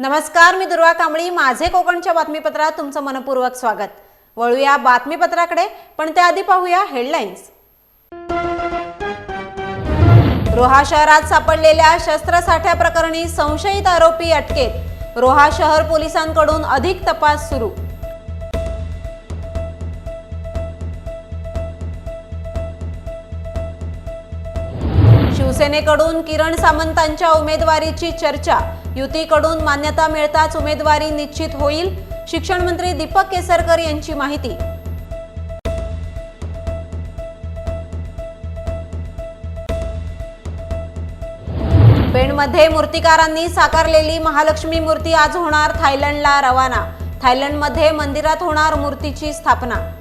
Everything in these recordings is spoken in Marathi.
नमस्कार मी दुर्वा कांबळी. माझे कोकणच्या बातमीपत्रात तुमचं मनपूर्वक स्वागत. वळूया बातमीपत्राकडे पण त्याआधी पाहूया हेडलाईन्स रोहा शहरात सापडलेल्या शस्त्रसाठ्या प्रकरणी संशयित आरोपी अटकेत. रोहा शहर पोलिसांकडून अधिक तपास सुरू. शिवसेनेकडून किरण सामंतांच्या उमेदवारीची चर्चा. युतीकडून मान्यता मिळताच उमेदवारी निश्चित होईल. शिक्षण मंत्री दीपक केसरकर यांची माहिती. पेणमध्ये मूर्तिकारांनी साकारलेली महालक्ष्मी मूर्ती आज होणार थायलंडला रवाना. थायलंडमध्ये मंदिरात होणार मूर्तीची स्थापना.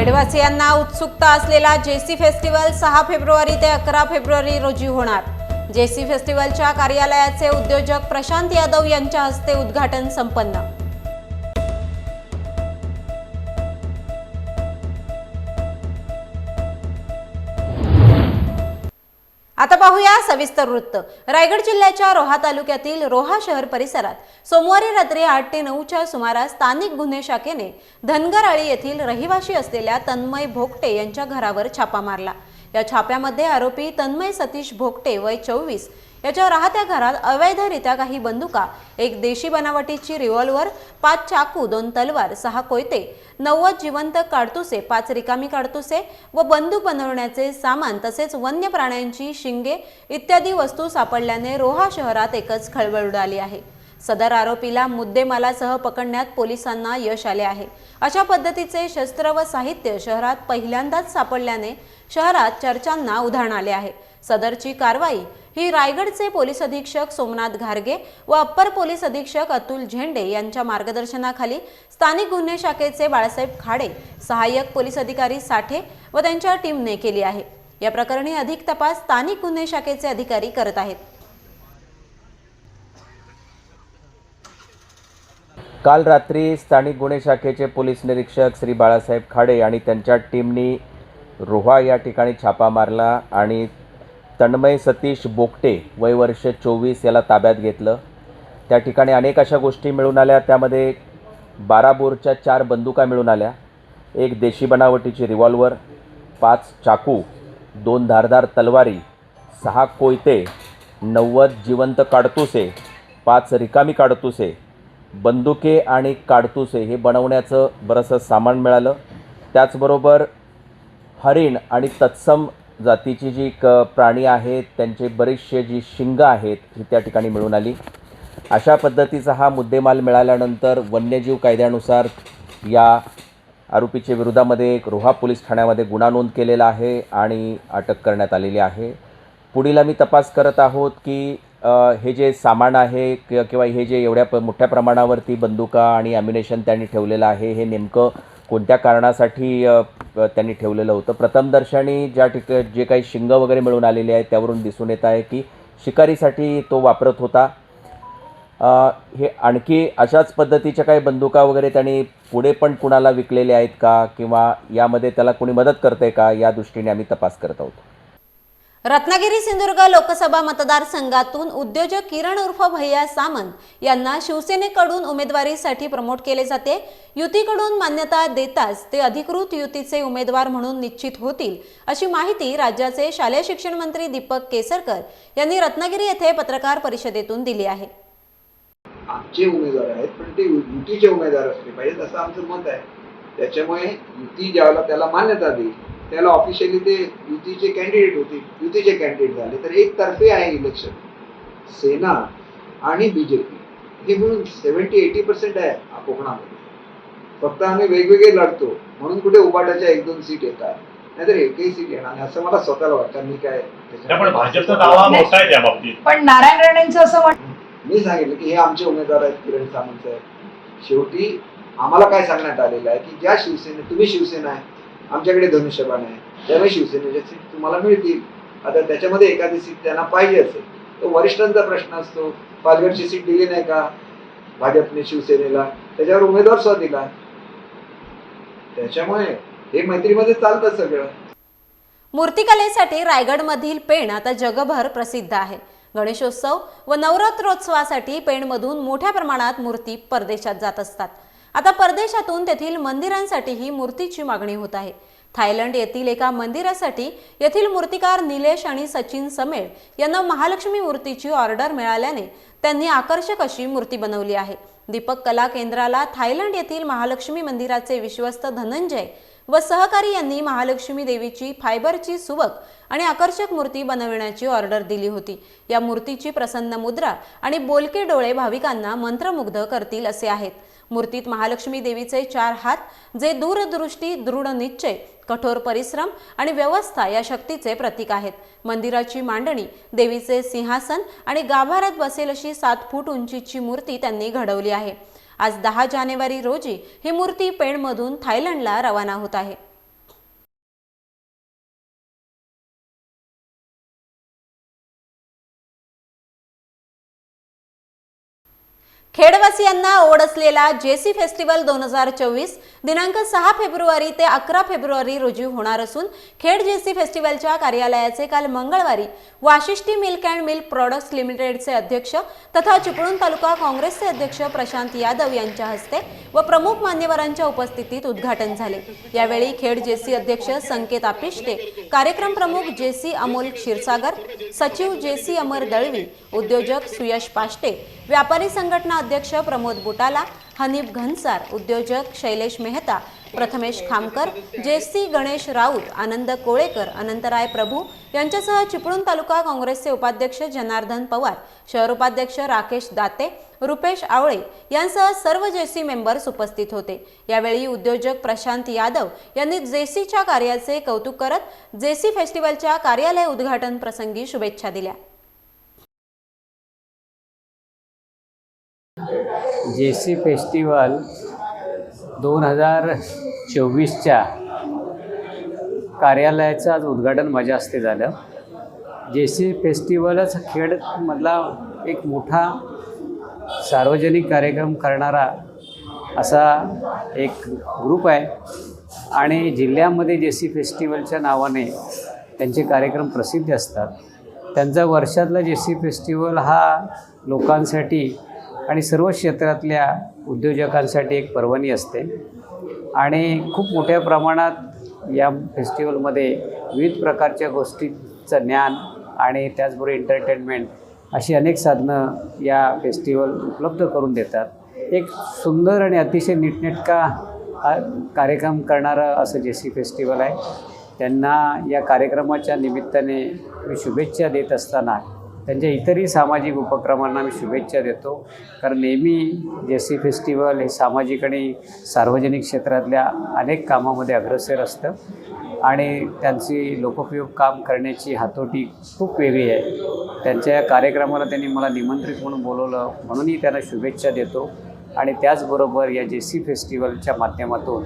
खेडवासियांना उत्सुकता असलेला जेसी फेस्टिवल सहा फेब्रुवारी ते अकरा फेब्रुवारी रोजी होणार. जेसी फेस्टिवलच्या कार्यालयाचे उद्योजक प्रशांत यादव यांच्या हस्ते उद्घाटन संपन्न. आता पाहूया सविस्तर वृत्त. रायगड जिल्ह्याच्या रोहा तालुक्यातील रोहा शहर परिसरात सोमवारी रात्री आठ ते नऊच्या सुमारास स्थानिक गुन्हे शाखेने धनगरआळी येथील रहिवाशी असलेल्या तन्मय भोगटे यांच्या घरावर छापा मारला. या छाप्यामध्ये आरोपी तन्मय सतीश भोगटे वय चोवीस याच्या राहत्या घरात अवैधरित्या काही बंदुका एक देशी बनावटीची रिव्हॉल्वर पाच चाकू दोन तलवार सहा कोयते नव्वद जिवंत काडतुसे पाच रिकामी काडतुसे व बंदूक बनवण्याचे सामान तसेच वन्य प्राण्यांची शिंगे इत्यादी वस्तू सापडल्याने रोहा शहरात एकच खळबळ उडाली आहे. सदर आरोपीला मुद्देमालासह पकडण्यात पोलिसांना यश आले आहे. अशा पद्धतीचे शस्त्र व साहित्य शहरात पहिल्यांदाच सापडल्याने शहरात चर्चांना उधाण आले आहे. सदरची कारवाई ही रायगडचे पोलीस अधीक्षक सोमनाथ घारगे व अप्पर पोलीस अधीक्षक अतुल झेंडे यांच्या मार्गदर्शनाखाली स्थानिक गुन्हे शाखेचे बाळासाहेब खाडे सहाय्यक पोलीस अधिकारी साठे व त्यांच्या टीमने केली आहे. या प्रकरणी अधिक तपास स्थानिक गुन्हे शाखेचे अधिकारी करत आहेत. काल रात्री स्थानिक गुन्हे शाखेचे पोलीस निरीक्षक श्री बाळासाहेब खाडे आणि त्यांच्या टीमनी रोहा या ठिकाणी छापा मारला आणि तन्मय सतीश बोगटे वय वर्ष चोवीस याला ताब्यात घेतलं. त्या ठिकाणी अनेक अशा गोष्टी मिळून आल्या. त्यामध्ये बारा बोरच्या चार बंदुका मिळून आल्या. एक देशी बनावटीची रिव्हॉल्वर पाच चाकू दोन धारदार तलवारी सहा कोयते नव्वद जिवंत काडतुसे पाच रिकामी काडतुसे बंदुके आणि काडतुसे हे बनवण्याचं बरंचसं सामान मिळालं. त्याचबरोबर हरिण आणि तत्सम जातीची जी क प्राणी आहेत त्यांचे बरेचसे जी शिंगं आहेत ही त्या ठिकाणी मिळून आली. अशा पद्धतीचा हा मुद्देमाल मिळाल्यानंतर वन्यजीव कायद्यानुसार या आरोपीच्या विरोधामध्ये एक रोहा पोलीस ठाण्यामध्ये गुन्हा नोंद केलेला आहे आणि अटक करण्यात आलेली आहे. पुढील आम्ही तपास करत आहोत की हे जे सामान आहे किंवा हे जे एवढ्या प मोठ्या प्रमाणावरती बंदुका आणि ॲम्युनेशन त्यांनी ठेवलेलं आहे हे नेमकं कोणत्या कारणासाठी त्यांनी ठेवलेलं होतं? प्रथमदर्शनी ज्या ठिक जे काही शिंग वगैरे मिळून आलेले आहेत त्यावरून दिसून येत आहे की शिकारीसाठी तो वापरत होता. हे आणखी अशाच पद्धतीच्या काही बंदुका वगैरे त्यांनी पुढे पण कुणाला विकलेले आहेत का? किंवा यामध्ये त्याला कोणी मदत करते का? या दृष्टीने आम्ही तपास करत आहोत. रत्नागिरी सिंधुदुर्ग लोकसभा मतदारसंघातून उद्योजक किरण उर्फ भैया सामंत यांना शिवसेनेकडून उमेदवारीसाठी प्रमोट केले जाते. युतीकडून मान्यता देताच ते अधिकृत युतीचे उमेदवार म्हणून निश्चित होतील अशी माहिती राज्याचे शालेय शिक्षण मंत्री दीपक केसरकर यांनी रत्नागिरी येथे पत्रकार परिषदेतून दिली आहे. आमचे उमेदवार आहेत पण ते युतीचे उमेदवार असले पाहिजेत असं आमचं मत आहे. त्याच्यामुळे युती ज्यावेळेला त्याला मान्यता देईल त्याला ऑफिशियली ते युतीचे कॅन्डिडेट होतील युतीचे कॅन्डिडेट झाले. तर एक तर्फे आहे इलेक्शन सेना आणि बीजेपी हे मिळून सेव्हन्टी एटी पर्सेंट आहे हा कोकणामध्ये फक्त आम्ही वेगवेगळे लढतो. म्हणून कुठे उबाटाच्या एक दोन सीट येतात. नाहीतर एकही सीट येणार नाही. असं मला स्वतःला वाटतं. मी काय त्यामुळे भाजपचा दावा मोठा आहे त्या बाबतीत. पण नारायण राणेंचं असं म्हण मी सांगितलं की हे आमचे उमेदवार आहेत किरण सामंत साहेब. शेवटी आम्हाला काय सांगण्यात आलेलं आहे की ज्या शिवसेने तुम्ही शिवसेना आहे. आमच्याकडे धनुष्यबाण आहे. त्यामुळे शिवसेनेच्या सीट तुम्हाला मिळतील. आता त्याच्यामध्ये एखादी सीट त्यांना पाहिजे असेल तो वरिष्ठांचा प्रश्न असतो पालघरची सीट दिली नाही का? भाजपने शिवसेनेला. त्याच्यावर उमेदवार सुद्धा दिला. त्याच्यामुळे हे मैत्रीमध्ये चालतं सगळं. मूर्तिकलेसाठी रायगडमधील पेण आता जगभर प्रसिद्ध आहे. गणेशोत्सव व नवरात्रोत्सवासाठी पेणमधून मोठ्या प्रमाणात मूर्ती परदेशात जात असतात. आता परदेशातून तेथील मंदिरांसाठीही मूर्तीची मागणी होत आहे. थायलंड येथील एका मंदिरासाठी येथील मूर्तिकार निलेश आणि सचिन समेळ यांना महालक्ष्मी मूर्तीची ऑर्डर मिळाल्याने त्यांनी आकर्षक अशी मूर्ती बनवली आहे. दीपक कला केंद्राला थायलंड येथील महालक्ष्मी मंदिराचे विश्वस्त धनंजय व सहकारी यांनी महालक्ष्मी देवीची फायबरची सुबक आणि आकर्षक मूर्ती बनविण्याची ऑर्डर दिली होती. या मूर्तीची प्रसन्न मुद्रा आणि बोलके डोळे भाविकांना मंत्रमुग्ध करतील असे आहेत. मूर्तीत महालक्ष्मी देवीचे चार हात जे दूरदृष्टी दृढ निश्चय कठोर परिश्रम आणि व्यवस्था या शक्तीचे प्रतीक आहेत. मंदिराची मांडणी देवीचे सिंहासन आणि गाभाऱ्यात बसेल अशी सात फूट उंचीची मूर्ती त्यांनी घडवली आहे. आज दहा जानेवारी रोजी ही मूर्ती पेणमधून थायलंडला रवाना होत आहे. खेडवासियांना ओढ असलेला जेसी फेस्टिवल दोन हजार चोवीस दिनांक सहा फेब्रुवारी ते अकरा फेब्रुवारी रोजी होणार असून खेड जेसी फेस्टिवलच्या कार्यालयाचे काल मंगळवारी Vashishthi milk and milk products लिमिटेडचे अध्यक्ष तथा चिपळूण तालुका काँग्रेसचे अध्यक्ष प्रशांत यादव यांच्या हस्ते व प्रमुख मान्यवरांच्या उपस्थितीत उद्घाटन झाले. यावेळी खेड जेसी अध्यक्ष संकेत आपिष्टे कार्यक्रम प्रमुख जेसी अमोल क्षीरसागर सचिव जेसी अमर दळवी उद्योजक सुयश पाष्टे व्यापारी संघटना अध्यक्ष प्रमोद बुटाला हनीफ घनसार उद्योजक शैलेश मेहता प्रथमेश खामकर जेसी गणेश राऊत आनंद कोळेकर अनंतराय प्रभू यांच्यासह चिपळूण तालुका काँग्रेसचे उपाध्यक्ष जनार्दन पवार शहर उपाध्यक्ष राकेश दाते रुपेश आवळे यांसह सर्व जेसी मेंबर्स उपस्थित होते. यावेळी उद्योजक प्रशांत यादव यांनी जेसीच्या कार्याचे कौतुक करत जेसी फेस्टिवलच्या कार्यालय उद्घाटन प्रसंगी शुभेच्छा दिल्या. जे सी फेस्टिवल दोन हजार चोवीसच्या कार्यालयाचं आज उद्घाटन माझ्या हस्ते झालं. जे सी फेस्टिवलच खेडमधला एक मोठा सार्वजनिक कार्यक्रम करणारा असा एक ग्रुप आहे आणि जिल्ह्यामध्ये जे सी फेस्टिवलच्या नावाने त्यांचे कार्यक्रम प्रसिद्ध असतात. त्यांचा वर्षातला जे सी फेस्टिवल हा लोकांसाठी आणि सर्व क्षेत्रातल्या उद्योजकांसाठी एक पर्वणी असते. आणि खूप मोठ्या प्रमाणात या फेस्टिवलमध्ये विविध प्रकारच्या गोष्टींचं ज्ञान आणि त्याचबरोबर एंटरटेनमेंट अशी अनेक साधनं या फेस्टिवल उपलब्ध करून देतात. एक सुंदर आणि अतिशय नीटनेटका कार्यक्रम करणारं असं जे सी फेस्टिवल आहे त्यांना या कार्यक्रमाच्या निमित्ताने मी शुभेच्छा देत असताना त्यांच्या इतरही सामाजिक उपक्रमांना मी शुभेच्छा देतो. कारण नेहमी जे सी फेस्टिवल हे सामाजिक आणि सार्वजनिक क्षेत्रातल्या अनेक कामामध्ये अग्रसर असतं. आणि त्यांची लोकोपयोग काम करण्याची हातोटी खूप वेगळी आहे. त्यांच्या या कार्यक्रमाला त्यांनी मला निमंत्रित म्हणून बोलवलं म्हणूनही त्यांना शुभेच्छा देतो. आणि त्याचबरोबर या जेसी फेस्टिवलच्या माध्यमातून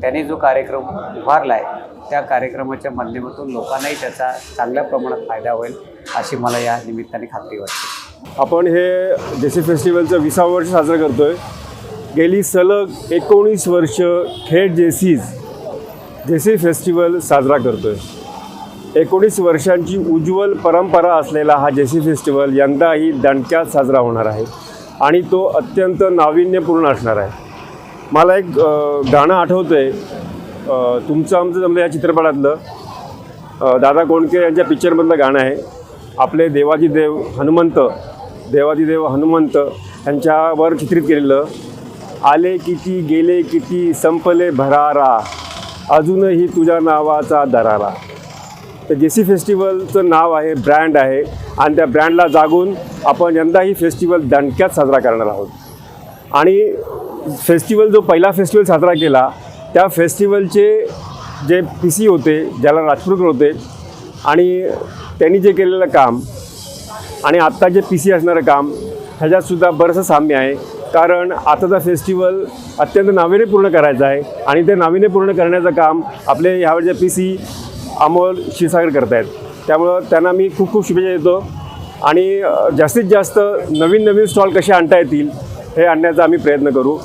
त्याने जो कार्यक्रम उभारला आहे त्या कार्यक्रमाच्या माध्यमातून लोकांनाही त्याचा चांगल्या प्रमाणात फायदा होईल अशी मला या निमित्ताने खात्री वाटते. आपण हे जेसी फेस्टिवलचं विसावं वर्ष साजरं करतो आहे गेली सलग एकोणीस वर्ष थेट जेसीज जेसी फेस्टिवल साजरा करतो आहे एकोणीस वर्षांची उज्ज्वल परंपरा असलेला हा जेसी फेस्टिवल यंदाही दणक्यात साजरा होणार आहे आणि तो अत्यंत नाविन्यपूर्ण असणार आहे. मला एक गाणं आठवतं आहे तुमचं आमचं जमलं या चित्रपटातलं. दादा कोंडके यांच्या पिक्चरमधलं गाणं आहे. आपले देवाजी देव हनुमंत देवाजी देव हनुमंत यांच्यावर चित्रित केलेलं. आले किती गेले किती संपले भरारा. अजूनही तुझ्या नावाचा दरारा. तर जे सी फेस्टिवलचं नाव आहे ब्रँड आहे. आणि त्या ब्रँडला जागून आपण यंदा ही फेस्टिवल दणक्यात साजरा करणार आहोत. आणि फेस्टिवल जो पहिला फेस्टिवल साजरा केला त्या फेस्टिवलचे जे पी सी होते ज्याला राजपूरकर होते आणि त्यांनी जे केलेलं काम आणि आत्ता जे पी सी असणारं काम ह्याच्यातसुद्धा बरंचसं साम्य आहे. कारण आताचा फेस्टिवल अत्यंत नाविन्यपूर्ण करायचा आहे आणि ते नाविन्यपूर्ण करण्याचं काम आपले ह्यावेळचे पी सी अमोल क्षीरसागर करत आहेत त्यामुळं त्यांना मी खूप खूप शुभेच्छा देतो. आणि जास्तीत जास्त नवीन नवीन स्टॉल कसे आणता येतील हे आणण्याचा आम्ही प्रयत्न करू.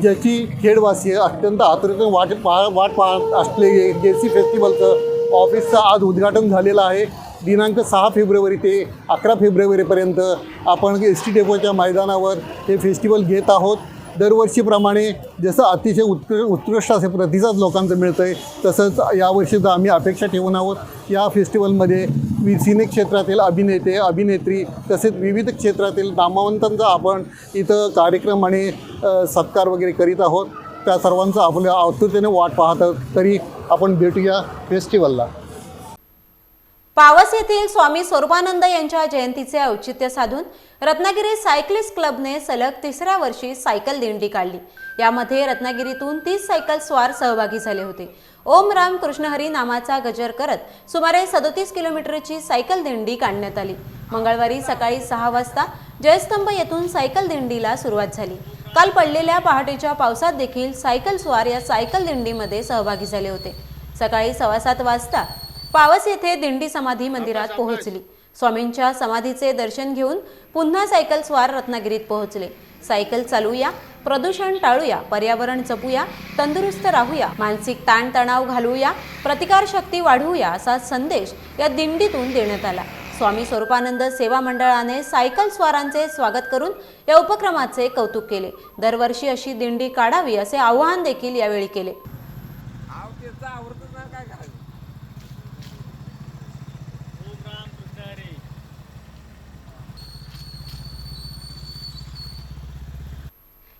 ज्याची खेडवासी अत्यंत आतुरतेने वाट पा वाट पाहत असलेले जे सी फेस्टिवलचं ऑफिसचं आज उद्घाटन झालेलं आहे. दिनांक सहा फेब्रुवारी ते अकरा फेब्रुवारीपर्यंत आपण एस टी डेपोच्या मैदानावर हे फेस्टिवल घेत आहोत. दरवर्षीप्रमाणे जसं अतिशय उत्कृ उत्कृष्ट असे प्रतिसाद लोकांचं मिळतं आहे तसंच यावर्षीसुद्धा आम्ही अपेक्षा ठेवून आहोत. या फेस्टिवलमध्ये वि सिने क्षेत्रातील अभिनेते अभिनेत्री तसेच विविध क्षेत्रातील नामवंतांचा आपण इथं कार्यक्रम आणि सत्कार वगैरे करीत आहोत. त्या सर्वांचा आपल्या आतुरतेने वाट पाहतं तरी आपण भेटूया फेस्टिवलला. पावस येथील स्वामी स्वरूपानंद यांच्या जयंतीचे औचित्य साधून रत्नागिरी सायकलिस्ट क्लबने सलग तिसऱ्या वर्षी सायकल दिंडी काढली. यामध्ये रत्नागिरीतून तीस सायकल स्वार सहभागी झाले होते. ओम राम कृष्णहरी नामाचा गजर करत सुमारे सदोतीस किलोमीटरची सायकल दिंडी काढण्यात आली. मंगळवारी सकाळी सहा वाजता जयस्तंभ येथून सायकल दिंडीला सुरुवात झाली. काल पडलेल्या पहाटेच्या पावसात देखील सायकल स्वार या सायकल दिंडीमध्ये सहभागी झाले होते. सकाळी सव्वा सात वाजता पावस येथे दिंडी समाधी मंदिरात पोहोचली. स्वामींच्या समाधीचे दर्शन घेऊन पुन्हा सायकल स्वार रत्नागिरीत पोहोचले. सायकल चालूया प्रदूषण टाळूया पर्यावरण जपूया तंदुरुस्त राहूया मानसिक ताणतणाव घालवूया प्रतिकारशक्ती वाढवूया असा संदेश या दिंडीतून देण्यात आला. स्वामी स्वरूपानंद सेवा मंडळाने सायकल स्वारांचे स्वागत करून या उपक्रमाचे कौतुक केले. दरवर्षी अशी दिंडी काढावी असे आवाहन देखील यावेळी केले.